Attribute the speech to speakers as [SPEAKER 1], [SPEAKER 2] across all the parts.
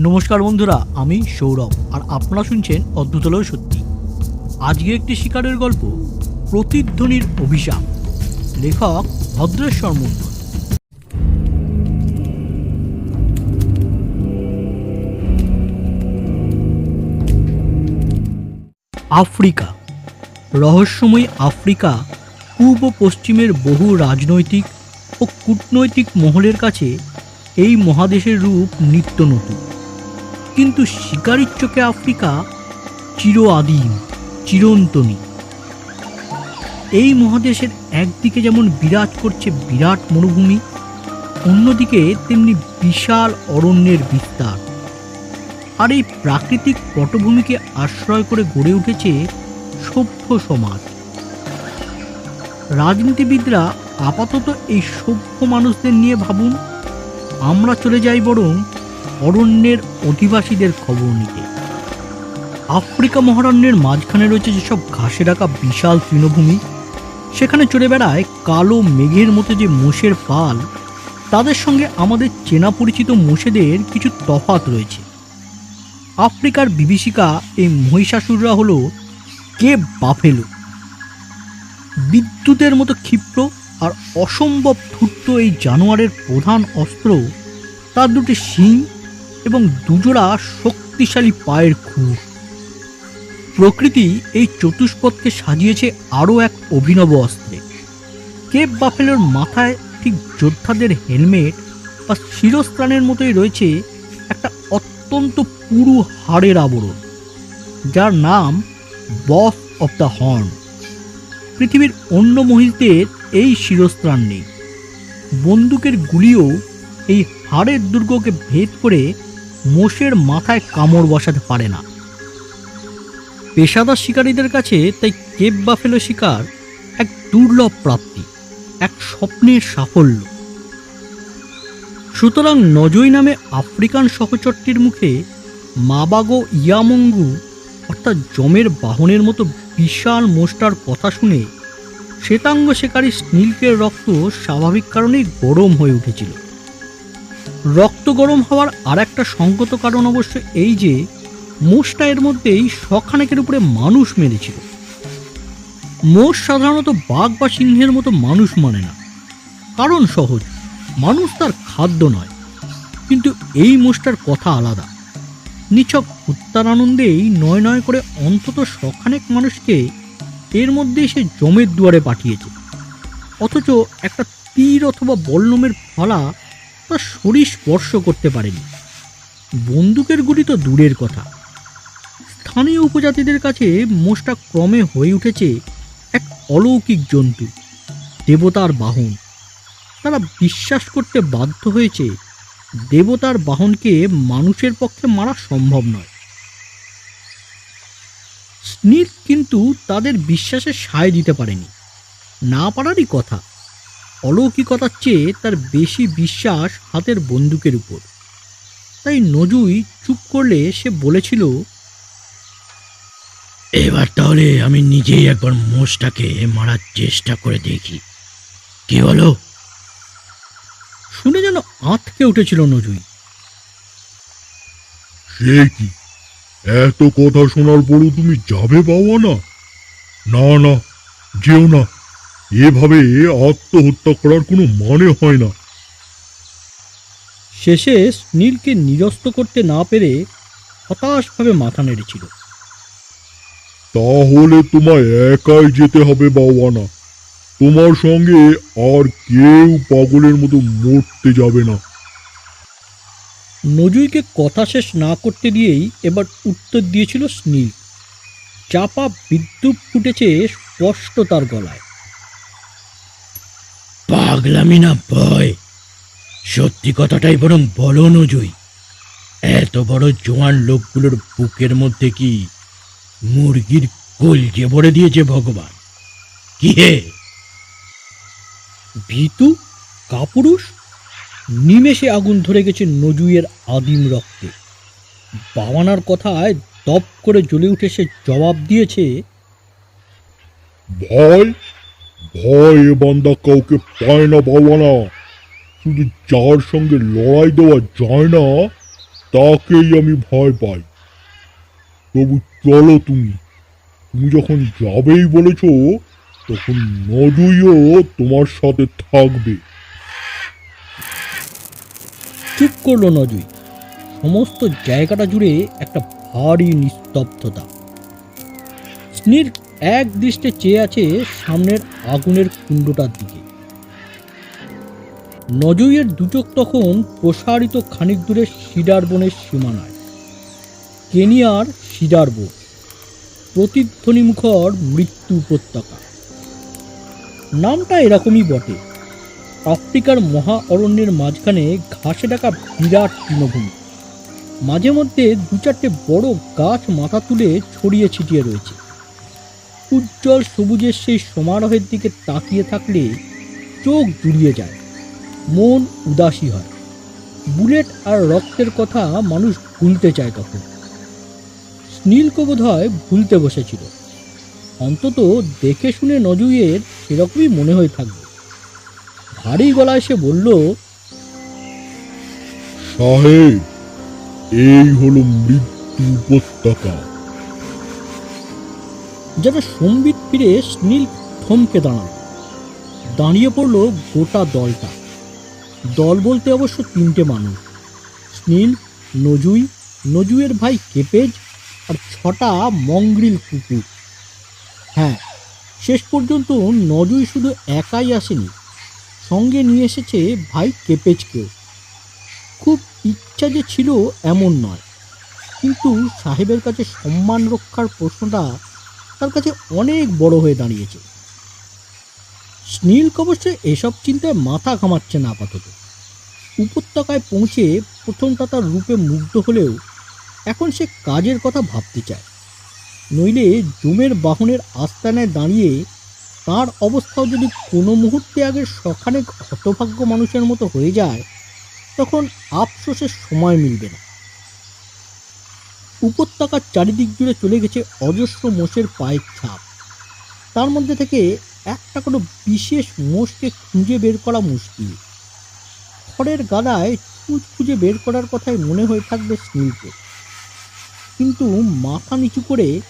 [SPEAKER 1] নমস্কার বন্ধুরা, আমি সৌরভ, আর আপনারা শুনছেন অদ্ভুতলয় সত্যি। আজকে একটি শিকারের গল্প, প্রতিধ্বনির অভিশাপ। লেখক ভদ্রেশ্বর মণ্ডল। আফ্রিকা। রহস্যময় আফ্রিকা, পূর্ব পশ্চিমের বহু রাজনৈতিক ও কূটনৈতিক মহলের কাছে এই মহাদেশের রূপ নিত্য নতুন। কিন্তু শিকারির চোখে আফ্রিকা চির আদিম চিরন্তনী। এই মহাদেশের একদিকে যেমন বিরাজ করছে বিরাট মরুভূমি, অন্যদিকে তেমনি বিশাল অরণ্যের বিস্তার। আর এই প্রাকৃতিক পটভূমিকে আশ্রয় করে গড়ে উঠেছে সভ্য সমাজ। রাজনীতিবিদরা আপাতত এই সভ্য মানুষদের নিয়ে ভাবুন, আমরা চলে যাই বরং অরণ্যের অধিবাসীদের খবর নিতে। আফ্রিকা মহারণ্যের মাঝখানে রয়েছে যেসব ঘাসে রাখা বিশাল তৃণভূমি, সেখানে চড়ে বেড়ায় কালো মেঘের মতো যে মোষের পাল, তাদের সঙ্গে আমাদের চেনা পরিচিত মোষেদের কিছু তফাত রয়েছে। আফ্রিকার বিভীষিকা এই মহিষাসুররা হলো কে বাফেলো। বিদ্যুতের মতো ক্ষিপ্র আর অসম্ভব ধূর্ত এই জানোয়ারের প্রধান অস্ত্র, তার দুটি শিং এবং দুজোড়া শক্তিশালী পায়ের খুর প্রকৃতি এই চতুষ্পদকে সাজিয়েছে আরও এক অভিনব অস্ত্রে। কেপ বাফেলোর মাথায় ঠিক যোদ্ধাদের হেলমেট বা শিরস্ত্রাণের মতোই রয়েছে একটা অত্যন্ত পুরু হাড়ের আবরণ, যার নাম বস অফ দ্য হর্ন। পৃথিবীর অন্য মহিষদের এই শিরস্ত্রাণ নেই। বন্দুকের গুলিও এই হাড়ের দুর্গকে ভেদ করে মোষের মাথায় কামড় বসাতে পারে না। পেশাদার শিকারীদের কাছে তাই কেপ বাফেলো শিকার এক দুর্লভ প্রাপ্তি, এক স্বপ্নের সাফল্য। সুতরাং নজই নামে আফ্রিকান সহচরটির মুখে মাবাগো ইয়ামঙ্গু, অর্থাৎ জমের বাহনের মতো বিশাল মোষটার কথা শুনে শ্বেতাঙ্গ শিকারী স্নীলকের রক্ত স্বাভাবিক কারণেই গরম হয়ে উঠেছিল। রক্ত গরম হওয়ার আর একটা সঙ্গত কারণ অবশ্য এই যে, মোষটা এর মধ্যেই শখানেকের উপরে মানুষ মেরেছিল। মোষ সাধারণত বাঘ বা সিংহের মতো মানুষ মানে না। কারণ সহজ, মানুষ তার খাদ্য নয়। কিন্তু এই মোষটার কথা আলাদা। নিছক হত্যার আনন্দেই নয় নয় করে অন্তত শখানেক মানুষকে এর মধ্যে সে জমের দুয়ারে পাঠিয়েছে। অথচ একটা তীর অথবা বল্লমের ফলা তার শরীর স্পর্শ করতে পারেনি। বন্দুকের গুলি তো দূরের কথা। স্থানীয় উপজাতিদের কাছে মোষটা ক্রমে হয়ে উঠেছে এক অলৌকিক জন্তু, দেবতার বাহন। তারা বিশ্বাস করতে বাধ্য হয়েছে, দেবতার বাহনকে মানুষের পক্ষে মারা সম্ভব নয়। স্নিত কিন্তু তাদের বিশ্বাসে সায় দিতে পারেনি। না পারারই কথা। অলৌকিকতার চেয়ে তার বেশি বিশ্বাস হাতের বন্দুকের উপর। তাই নজুই চুপ করলে সে বলেছিল
[SPEAKER 2] এবার তাহলে আমি নিজেই একবার মোষটাকে মারার চেষ্টা করে দেখি। কি হলো?
[SPEAKER 1] শুনে যেন আঁতকে উঠেছিল নজুই।
[SPEAKER 3] সে কি? এত কথা শোনার পরও তুমি যাবে বাবা না? না না যেও না। এভাবে আত্মহত্যা করার কোনো মানে হয় না।
[SPEAKER 1] শেষে নীলকে নিরস্ত করতে না পেরে হতাশভাবে মাথা নেড়েছিল।
[SPEAKER 3] তাহলে তোমায় একাই যেতে হবে বাবানা তোমার সঙ্গে আর কেউ পাগলের মতো মরতে যাবে না।
[SPEAKER 1] নজুইকে কথা শেষ না করতে দিয়েই এবার উত্তর দিয়েছিল স্নীল। চাপা বিদ্যুৎ ফুটেছে স্পষ্ট তার গলায়।
[SPEAKER 2] পাগলামি না ভয় সত্যি কথাটাই বরং বলো নজুই। এত বড় জোয়ান লোকগুলোর বুকের মধ্যে কি মুরগির কলজে ভরে দিয়েছে ভগবান? কি হে?
[SPEAKER 1] ভীতু কাপুরুষ নিমেষে আগুন ধরে গেছে নজুইয়ের আদিম রক্তে। বাবানার কথায় দপ করে জ্বলে উঠে সে জবাব দিয়েছে
[SPEAKER 3] ভয় ভয় বান্দা কাউকে পায় না বাবানা শুধু যার সঙ্গে লড়াই দেওয়া যায় না, তাকেই আমি ভয় পাই। তবু চলো তুমি। তুমি যখন যাবেই বলেছ, তখন নজুইও তোমার সাথে থাকবে।
[SPEAKER 1] চুপ করল নজুই সমস্ত জায়গাটা জুড়ে একটা ভারী নিস্তব্ধতা। স্নির এক দৃষ্টে চেয়ে আছে সামনের আগুনের কুণ্ডটার দিকে। নজুইয়ের দুচোখ তখন প্রসারিত খানিক দূরে সিডার বনের সীমানায়। কেনিয়ার সিডার বন, প্রতিধ্বনিমুখর মৃত্যু উপত্যকা। নামটা এরকমই বটে। আফ্রিকার মহা অরণ্যের মাঝখানে ঘাসে ঢাকা বিরাট তৃণভূমি। মাঝে মধ্যে দু চারটে বড় গাছ মাথা তুলে ছড়িয়ে ছিটিয়ে রয়েছে। উজ্জ্বল সবুজের সেই সমারোহের দিকে তাকিয়ে থাকলে চোখ জুড়িয়ে যায়, মন উদাসী হয়। বুলেট আর রক্তের কথা মানুষ ভুলতে চায় তখন স্নীলকে বোধ হয় ভুলতে বসেছিল। অন্তত দেখে শুনে নজুইয়ের সেরকমই মনে হয়ে থাকবে। ভারী গলায় সে বলল,
[SPEAKER 3] সাহেব, এই হলো মৃত্যু উপত্যকা।
[SPEAKER 1] যেন সম্বিত ফিরে স্নীল থমকে দাঁড়াল দাঁড়িয়ে পড়ল গোটা দলটা। দল বলতে অবশ্য তিনটে মানুষ। স্নীল নজুই নজুয়ের ভাই কেপেজ আর ছটা মংগ্রিল কুকুর হ্যাঁ শেষ পর্যন্ত নজুই শুধু একাই আসেনি। সঙ্গে নিয়ে এসেছে ভাই কেপেজকেও। খুব ইচ্ছা যে ছিল এমন নয়। কিন্তু সাহেবের কাছে সম্মান রক্ষার প্রশ্নটা তার কাছে অনেক বড় হয়ে দাঁড়িয়েছে। স্নীল অবশ্যই এসব চিন্তায় মাথা ঘামাচ্ছে না আপাতত। উপত্যকায় পৌঁছে প্রথমটা তার রূপে মুগ্ধ হলেও এখন সে কাজের কথা ভাবতে চায়। নইলে জমের বাহনের আস্তানায় দাঁড়িয়ে তার অবস্থাও যদি কোনো মুহূর্তে আগে সখানে হতভাগ্য মানুষের মতো হয়ে যায়, তখন আফসোসের সময় মিলবে না। উপত্যকার চারিদিক জুড়ে চলে গেছে অজস্র মোষের পায়ের ছাপ। তার মধ্যে থেকে একটা কোনো বিশেষ মোষকে খুঁজে বের করা মুশকিল। খড়ের গাদায় খুঁজ খুঁজে বের করার কথাই মনে হয়ে থাকবে স্নীলকে কিন্তু মাথা নিচু করে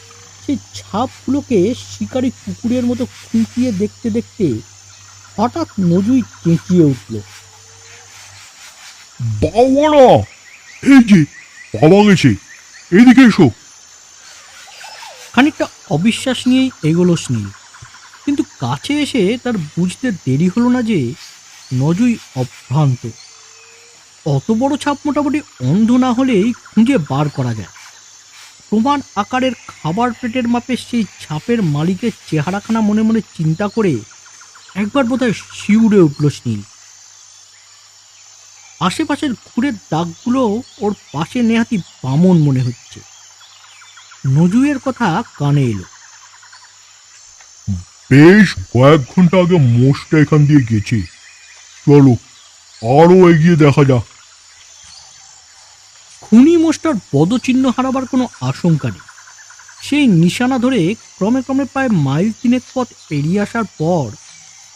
[SPEAKER 1] সেই ছাপগুলোকে শিকারি কুকুরের মতো খুঁটিয়ে দেখতে দেখতে হঠাৎ নজুই চেঁচিয়ে উঠল।
[SPEAKER 3] বাবারা এই যে, বাবা গেছে। এদিকে এসো।
[SPEAKER 1] খানিকটা অবিশ্বাস নিয়েই এগোলো স্নীল। কিন্তু কাছে এসে তার বুঝতে দেরি হলো না যে নজুই অভ্রান্ত। অত বড় ছাপ মোটামুটি অন্ধ না হলেই খুঁজে বার করা যায়। প্রমাণ আকারের খাবার প্লেটের মাপে সেই ছাপের মালিকের চেহারাখানা মনে মনে চিন্তা করে একবার বোধহয় শিউরে উঠল স্নীল। আশেপাশের ঘুরের দাগগুলো ওর পাশে নেহাতি বামন মনে হচ্ছে। নজুয়ের কথা কানে এলো।
[SPEAKER 3] বেশ কয়েক ঘণ্টা আগে মোষটা এখান দিয়ে গেছে। চলো আরও এগিয়ে দেখা যাক।
[SPEAKER 1] খুনি মোষটার পদচিহ্ন হারাবার কোনো আশঙ্কা নেই। সেই নিশানা ধরে ক্রমে ক্রমে প্রায় মাইল তিনেক পথ পেরিয়ে আসার পর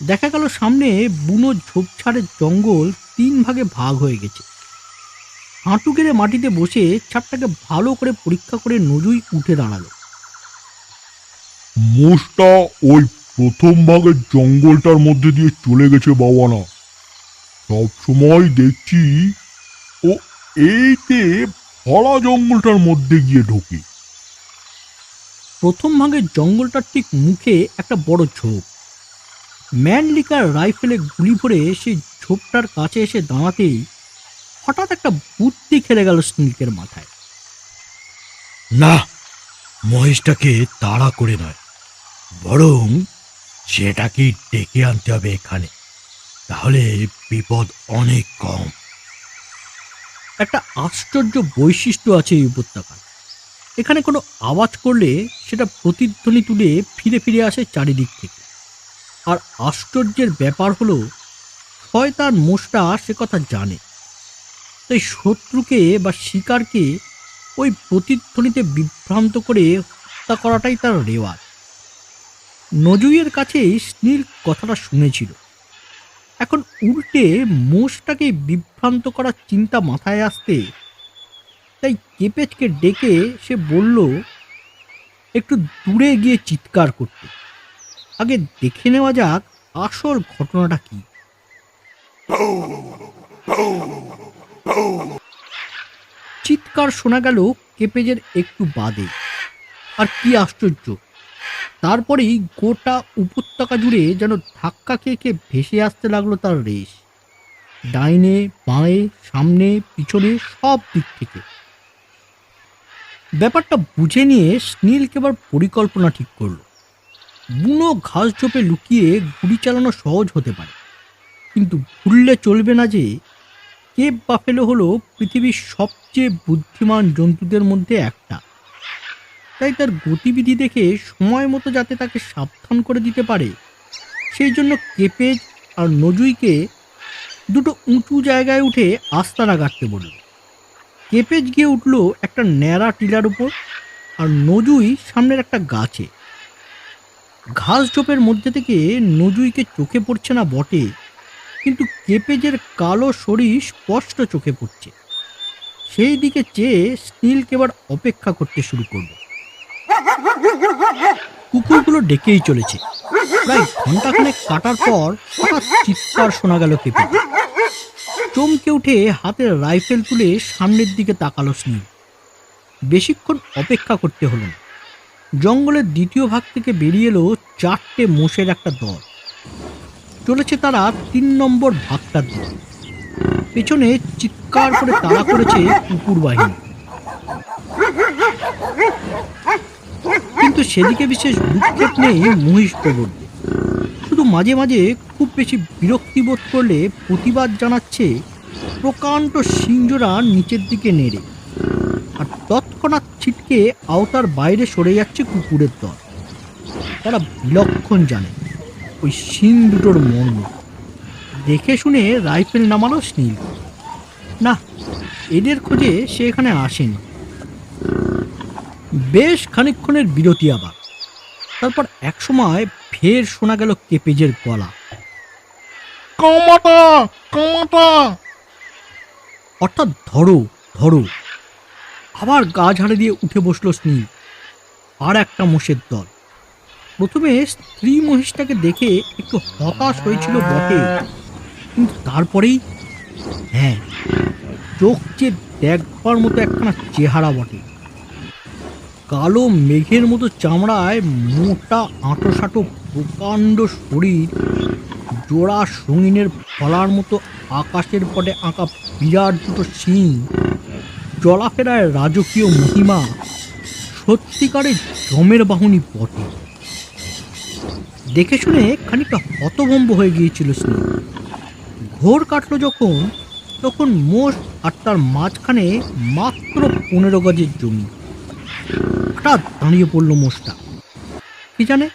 [SPEAKER 1] দেখা গেল সামনে বুনো ঝোপঝাড়ের জঙ্গল তিন ভাগে ভাগ হয়ে গেছে। হাঁটু গেড়ে মাটিতে বসে ছাদটাকে ভালো করে পরীক্ষা করে নজুই উঠে দাঁড়াল।
[SPEAKER 3] মোষটা ওই প্রথম ভাগের জঙ্গলটার মধ্যে দিয়ে চলে গেছে বাবানা সব সময় দেখছি ও এইতে ভরা জঙ্গলটার মধ্যে গিয়ে ঢোকে।
[SPEAKER 1] প্রথম ভাগের জঙ্গলটার ঠিক মুখে একটা বড় ঝোপ। ম্যানলিকার রাইফেলে গুলি ভরে সেই ঝোপটার কাছে এসে দাঁড়াতেই হঠাৎ একটা বুদ্ধি খেলে গেল স্নিকের মাথায়।
[SPEAKER 2] না মহেশটাকে তাড়া করে নয় বরং সেটাকেই ডেকে আনতে হবে এখানে তাহলে বিপদ অনেক কম।
[SPEAKER 1] একটা আশ্চর্য বৈশিষ্ট্য আছে এই উপত্যকার এখানে কোনো আওয়াজ করলে সেটা প্রতিধ্বনি তুলে ফিরে ফিরে আসে চারিদিক থেকে। আর আশ্চর্যের ব্যাপার হলো, শয়তান মোষটা সে কথা জানে। তাই শত্রুকে বা শিকারকে ওই প্রতিধ্বনিতে বিভ্রান্ত করে হত্যা করাটাই তার রেওয়াজ। নজুইয়ের কাছেই স্নীল কথাটা শুনেছিল। এখন উল্টে মোষটাকে বিভ্রান্ত করার চিন্তা মাথায় আসতে তাই কেপেজকে ডেকে সে বলল, একটু দূরে গিয়ে চিৎকার করতে। আগে দেখে নেওয়া যাক আসল ঘটনাটা কি। চিৎকার শোনা গেল কেপেজের একটু বাদে। আর কি আশ্চর্য, তারপরেই গোটা উপত্যকা জুড়ে যেন ধাক্কা খেয়ে খেয়ে ভেসে আসতে লাগল তার রেশ। ডাইনে, বাঁয়ে, সামনে, পিছনে, সব দিক থেকে। ব্যাপারটা বুঝে নিয়ে স্নীলকে এবার পরিকল্পনা ঠিক করল। বুনো ঘাস ঝোপে লুকিয়ে গুলি চালানো সহজ হতে পারে। কিন্তু ভুললে চলবে না যে, কেপ বাফেলো হলো পৃথিবীর সবচেয়ে বুদ্ধিমান জন্তুদের মধ্যে একটা। তাই তার গতিবিধি দেখে সময় মতো যাতে তাকে সাবধান করে দিতে পারে, সেই জন্য কেপেজ আর নজুইকে দুটো উঁচু জায়গায় উঠে আস্তানা গাড়তে বলল। কেপেজ গিয়ে উঠল একটা ন্যাড়া টিলার উপর আর নজুই সামনের একটা গাছে। ঘাস ঝোপের মধ্যে থেকে নজুইকে চোখে পড়ছে না বটে, কিন্তু কেপেজের কালো শরীর স্পষ্ট চোখে পড়ছে। সেই দিকে চেয়ে স্টিলকে এবার অপেক্ষা করতে শুরু করল। কুকুরগুলো ডেকেই চলেছে। প্রায় ঘন্টাখানেক কাটার পর হঠাৎ চিৎকার শোনা গেল কেপে চমকে উঠে হাতের রাইফেল তুলে সামনের দিকে তাকালো স্নীল। বেশিক্ষণ অপেক্ষা করতে হলো না। জঙ্গলের দ্বিতীয় ভাগ থেকে বেরিয়ে এলো চারটে মোষের একটা দল। চলেছে তারা তিন নম্বর ভাগটার দিকে। পেছনে চিৎকার করে তাড়া করেছে কুকুর বাহিনী। কিন্তু সেদিকে বিশেষ ভূক্ষেপ নেই মহিষ প্রবর্তে শুধু মাঝে মাঝে খুব বেশি বিরক্তি বোধ করলে প্রতিবাদ জানাচ্ছে প্রকাণ্ড সিংজোড়া নিচের দিকে নেড়ে। আর তৎক্ষণাৎ ছিটকে আওতার বাইরে সরে যাচ্ছে কুকুরের দল। তারা বিলক্ষণ জানে ওই শিং দুটোর মর্ম দেখে শুনে রাইফেল নামালো স্নীল না এদের খোঁজে সে এখানে আসেনি। বেশ খানিকক্ষণের বিরতি আবার। তারপর একসময় ফের শোনা গেল কেপেজের গলা।
[SPEAKER 3] কামাটা কামাটা
[SPEAKER 1] অর্থাৎ ধরো ধরো। আবার গা ঝাড়ে দিয়ে উঠে বসল স্নীল আর একটা মোষের দল। প্রথমে স্ত্রী মহিষটাকে দেখে একটু হতাশ হয়েছিল বটে। কিন্তু তারপরেই হ্যাঁ চোখ যে দেখবার মতো একখানা চেহারা বটে। কালো মেঘের মতো চামড়ায় মোটা আঁটো সাঁটো প্রকাণ্ড শরীর, জোড়া সঙ্গিনের ফলার মতো আকাশের পটে আঁকা বিরাট দুটো শিং। চলাফেরায় রাজকীয় মহিমা সত্যিকারের জমের বাহনী বটে। দেখে শুনে খানিকটা হতভম্ব হয়ে গিয়েছিল স্নেহ। ঘোর কাটলো যখন, তখন মোষ আর তার মাঝখানে মাত্র পনেরো গজের জমি। হঠাৎ দাঁড়িয়ে পড়ল মোষটা। কি জানে?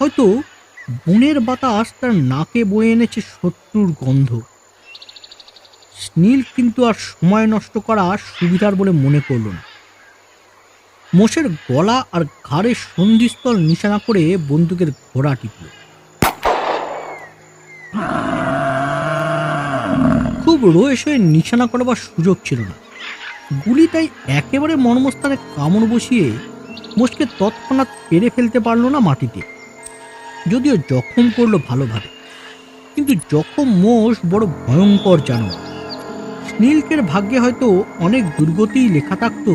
[SPEAKER 1] হয়তো বনের বাতাস তার নাকে বয়ে এনেছে শত্রুর গন্ধ। স্নীল কিন্তু আর সময় নষ্ট করা সুবিধার বলে মনে করল না। মোষের গলা আর ঘাড়ের সন্ধিস্থল নিশানা করে বন্দুকের ঘোড়া টিপল। খুব রয়েস হয়ে নিশানা করবার সুযোগ ছিল না। গুলি তাই একেবারে মর্মস্থানে কামড় বসিয়ে মোষকে তৎক্ষণাৎ পেরে ফেলতে পারল না মাটিতে। যদিও জখম করল ভালোভাবে। কিন্তু জখম মোষ বড় ভয়ঙ্কর জানোয়ার। স্নীলকের ভাগ্যে হয়তো অনেক দুর্গতিই লেখা থাকতো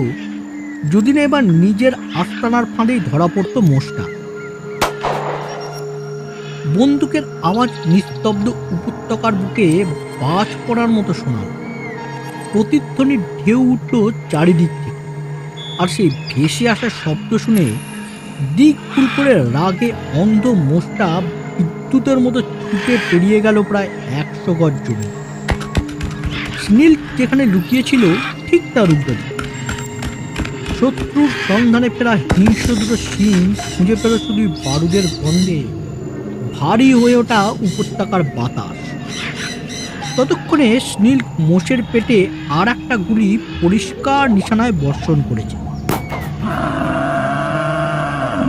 [SPEAKER 1] যদি না এবার নিজের আস্তানার ফাঁদেই ধরা পড়তো মোষটা। বন্দুকের আওয়াজ নিস্তব্ধ উপত্যকার বুকে বাজ পড়ার মতো শোনাল। প্রতিধ্বনির ঢেউ উঠল চারিদিক থেকে, আর সেই ভেসে আসা শব্দ শুনে দিক ফুল করে রাগে অন্ধ মোষটা বিদ্যুতের মতো ছুটে পেরিয়ে গেল প্রায় একশো গজ জমি। স্নীল যেখানে লুকিয়েছিল, ঠিক তার উদ্যোগে। শত্রুর সন্ধানে ফেরা হিংস্র দুটো শিং খুঁজে পেল শুধু বারুদের গন্ধে। ভারী হয়ে ওঠা উপত্যকার বাতাস। ততক্ষণে স্নীল মোষের পেটে আর একটা গুলি পরিষ্কার নিশানায় বর্ষণ করেছে।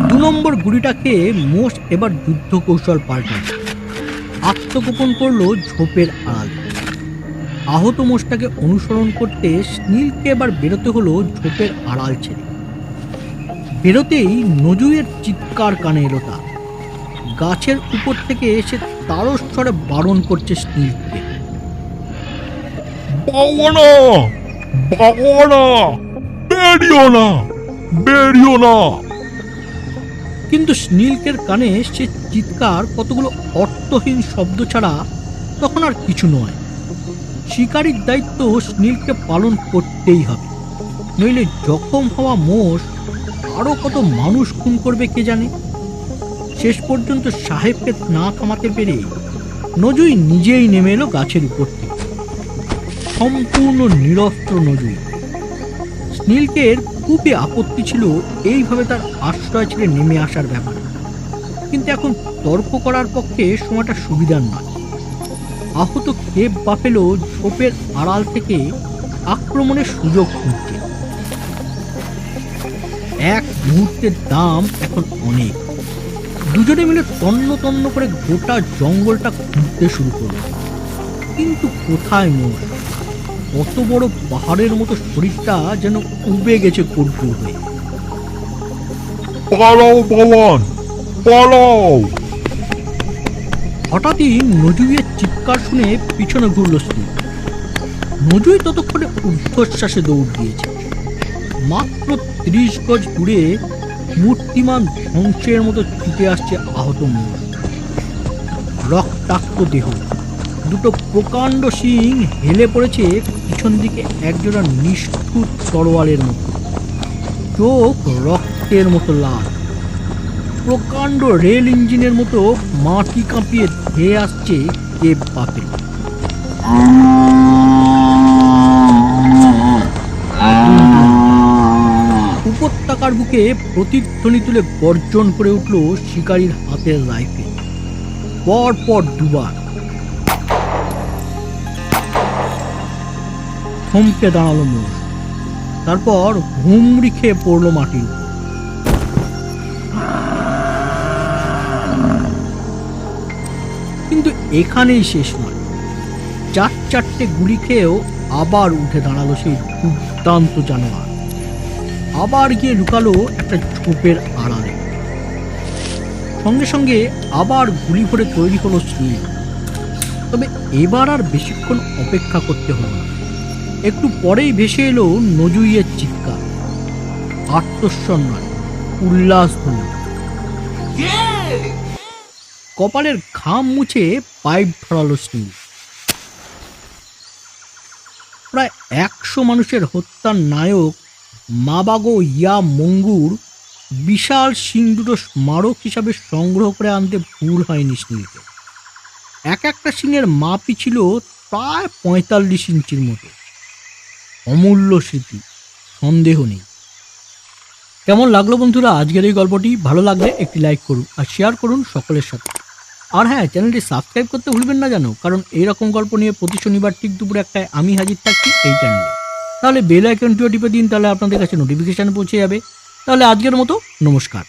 [SPEAKER 1] দু নম্বর গুলিটাকে মোষ এবার যুদ্ধ কৌশল পাল্টাল আত্মগোপন করল ঝোপের আড়াল। আহত মোষটাকে অনুসরণ করতে স্নীলকে এবার বেরোতে হলো ঝোপের আড়াল ছেড়ে। বেরোতেই নজুয়ের চিৎকার কানে এলো তার। গাছের উপর থেকে এসে তারস্বরে বারণ করছে স্নীলকে
[SPEAKER 3] বাবানা বাবানা বেরিও না! বেরিও না!
[SPEAKER 1] কিন্তু স্নীলকের কানে সে চিৎকার কতগুলো অর্থহীন শব্দ ছাড়া তখন আর কিছু নয়। শিকারীর দায়িত্ব স্নীলকে পালন করতেই হবে। নইলে জখম হওয়া মোষ আরও কত মানুষ খুন করবে কে জানে? শেষ পর্যন্ত সাহেবকে না থামাতে পেরে নজুই নিজেই নেমে এলো গাছের উপর থেকে। সম্পূর্ণ নিরস্ত্র নজুই স্নীলকের খুবই আপত্তি ছিল এইভাবে তার আশ্রয় ছেড়ে নেমে আসার ব্যাপারে। কিন্তু এখন তর্ক করার পক্ষে সময়টা সুবিধার নয়। আহত কেপ বাফেলো ঝোপের আড়াল থেকে আক্রমণের সুযোগ খুঁজছে। এক মুহূর্তের দাম এখন অনেক। দুজনে মিলে তন্ন তন্ন করে গোটা জঙ্গলটা খুঁজতে শুরু করল। কিন্তু কোথায় মোষ কত বড় পাহাড়ের মতো শরীরটা যেন উবে গেছে কর্পূর হয়ে।
[SPEAKER 3] পালাও পালাও!
[SPEAKER 1] হঠাৎই নজুইয়ের চিৎকার শুনে পিছনে ঘুরল স্ত্রী। নজুই ততক্ষণে ঊর্ধ্বশ্বাসে দৌড় দিয়েছে। মাত্র ত্রিশ গজ দূরে মূর্তিমান ধ্বংসের মতো ছুটে আসছে আহত মোষ রক্তাক্ত দেহ। দুটো প্রকাণ্ড শিং হেলে পড়েছে পিছন দিকে একজোড়া নিষ্ঠুর তরোয়ালের মতো। চোখ রক্তের মতো লাল। প্রকাণ্ড রেল ইঞ্জিনের মতো মাটি কাঁপিয়ে ধেয়ে আসছে কেপ পাপে উপত্যকার বুকে প্রতিধ্বনি তুলে গর্জন করে উঠল শিকারীর হাতের রাইফেল। পর পর দুবার। থমকে দাঁড়াল মোষ তারপর হুমড়ি খেয়ে পড়ল মাটির উপর। এখানেই শেষ নয়। চার চারটে গুলি খেয়েও আবার উঠে দাঁড়াল সেই দুর্দান্ত জানোয়ার। আবার গিয়ে লুকালো একটা ঝোপের আড়ালে। সঙ্গে সঙ্গে আবার গুলি ভরে তৈরি হলো স্ত্রী তবে এবার আর বেশিক্ষণ অপেক্ষা করতে হলো না। একটু পরেই ভেসে এলো নজুইয়ের চিৎকার। আত্মস্বর নয় উল্লাস ধ্বনি কপালের ঘাম মুছে পাইপ ধরালো স্ত্রী প্রায় একশো মানুষের হত্যার নায়ক মাবাগো ইয়া মঙ্গুর বিশাল সিং দুটো স্মারক হিসাবে সংগ্রহ করে আনতে ভুল হয়নি স্নীলকে এক একটা সিংয়ের মাপই ছিল প্রায় পঁয়তাল্লিশ ইঞ্চির মতো। অমূল্য স্মৃতি, সন্দেহ নেই। কেমন লাগল বন্ধুরা আজকের এই গল্পটি? ভালো লাগলে একটি লাইক করুন আর শেয়ার করুন সকলের সাথে। আর হ্যাঁ চ্যানেলটি সাবস্ক্রাইব করতে ভুলবেন না জানো, কারণ এইরকম গল্প নিয়ে প্রতি শনিবার ঠিক দুপুর একটায় আমি হাজির থাকছি এই চ্যানেলে তাহলে বেল আইকনটিও টিপে দিন, তাহলে আপনাদের কাছে নোটিফিকেশান পৌঁছে যাবে। তাহলে আজকের মতো নমস্কার।